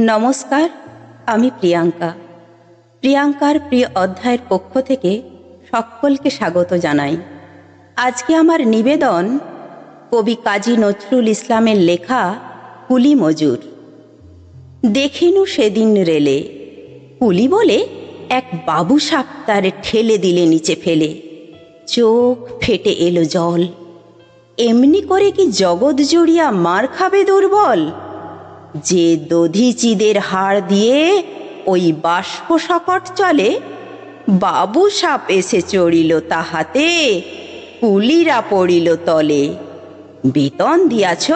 নমস্কার, আমি প্রিয়াঙ্কা। প্রিয়াঙ্কার প্রিয় অধ্যায়ের পক্ষ থেকে সকলকে স্বাগত জানাই। আজকে আমার নিবেদন কবি কাজী নজরুল ইসলামের লেখা কুলি মজুর দেখিনু সেদিন রেলে, কুলি বলে এক বাবু সাপ তার ঠেলে দিলে নিচে ফেলে। চোখ ফেটে এলো জল। এমনি করে কি জগৎ জুড়িয়া মার খাবে দুর্বল? যে দধিচিদের হাড় দিয়ে ওই বাষ্প সকট চলে, বাবু সাপ এসে চড়িল তাহাতে, কুলিরা পড়িল তলে। বেতন দিয়াছ?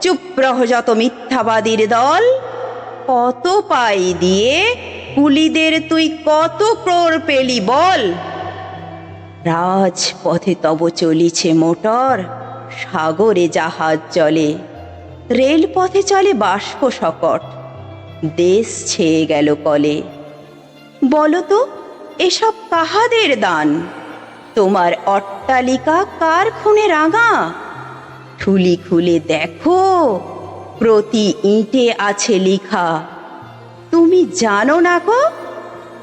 চুপ রহ যত মিথ্যাবাদীর দল। কত পাই দিয়ে কুলিদের তুই কত ক্রোর পেলি বল? রাজপথে তব চলিছে মোটর, সাগরে জাহাজ চলে। রেলপথে চলে বাষ্প সকট দেশ ছেয়ে গেল কলে। বলো তো এসব কাহাদের দান। তোমার অট্টালিকা কার খুনে রাঙা? ঠুলি খুলে দেখো, প্রতি ইঁটে আছে লিখা। তুমি জানো না গো,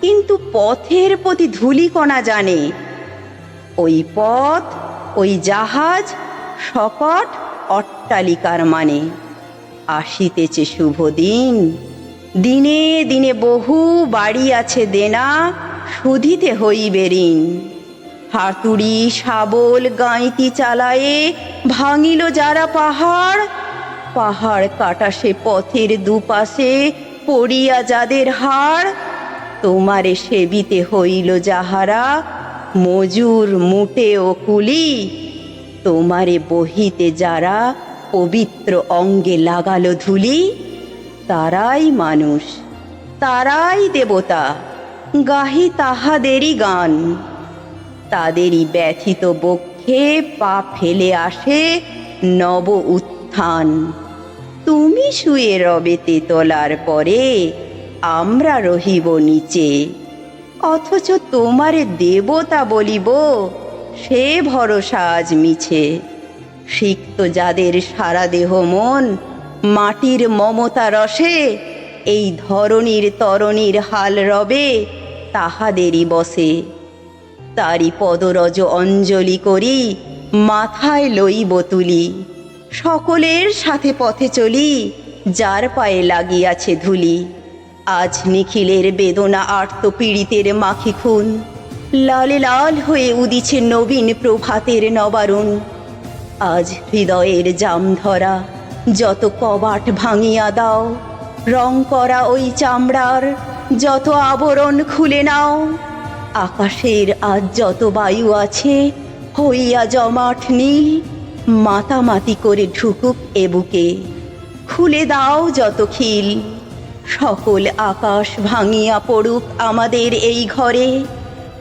কিন্তু পথের প্রতি ধূলিকণা জানে। ওই পথ, ওই জাহাজ সকট অট্টালিকার মানে আসিতেছে শুভ দিন। দিনে দিনে বহু বাড়ি আছে দেনা শুধিতে হইবে ঋণ। হাতুড়ি, শাবল, গাঁইতি চালায়ে ভাঙিল যারা পাহাড় পাহাড় কাটা সে পথের দুপাশে পড়িয়া যাদের হাড়, তোমারে সেবিতে হইল যাহারা মজুর মুটে ও কুলি। তোমারে বহিতে যারা পবিত্র অঙ্গে লাগালো ধুলি, তারাই মানুষ, তারাই দেবতা, গাহি তাহাদেরই গান। তাদেরই ব্যথিত বক্ষে পা ফেলে আসে নব উত্থান। তুমি শুয়ে রবে তেতলার পরে আমরা রহিব নিচে। অথচ তোমারে দেবতা বলিব সে ভরসা আজ মিছে। সিক্ত যাদের সারা দেহ মন, মাটির মমতা রসে, এই ধরনীর তরণীর হাল রবে তাহাদেরই বসে। তারি পদরজ অঞ্জলি করি, মাথায় লইব তুলি। সকলের সাথে পথে চলি, যার পায়ে লাগিয়াছে ধুলি। আজ নিখিলের বেদনা আর্ত পীড়িতের মাখি খুন লালে লাল হয়ে উদিছে নবীন প্রভাতের নবারুণ। আজ হৃদয়ের জাম ধরা, যত কবাট ভাঙিয়া দাও, রং করা ওই চামড়ার, যত আবরণ খুলে নাও, আকাশের আজ যত বায়ু আছে, হইয়া জমাট নীল, মাতামাতি করে ঢুকুক এ বুকে। খুলে দাও যত খিল, সকল আকাশ ভাঙিয়া পড়ুক আমাদের এই ঘরে।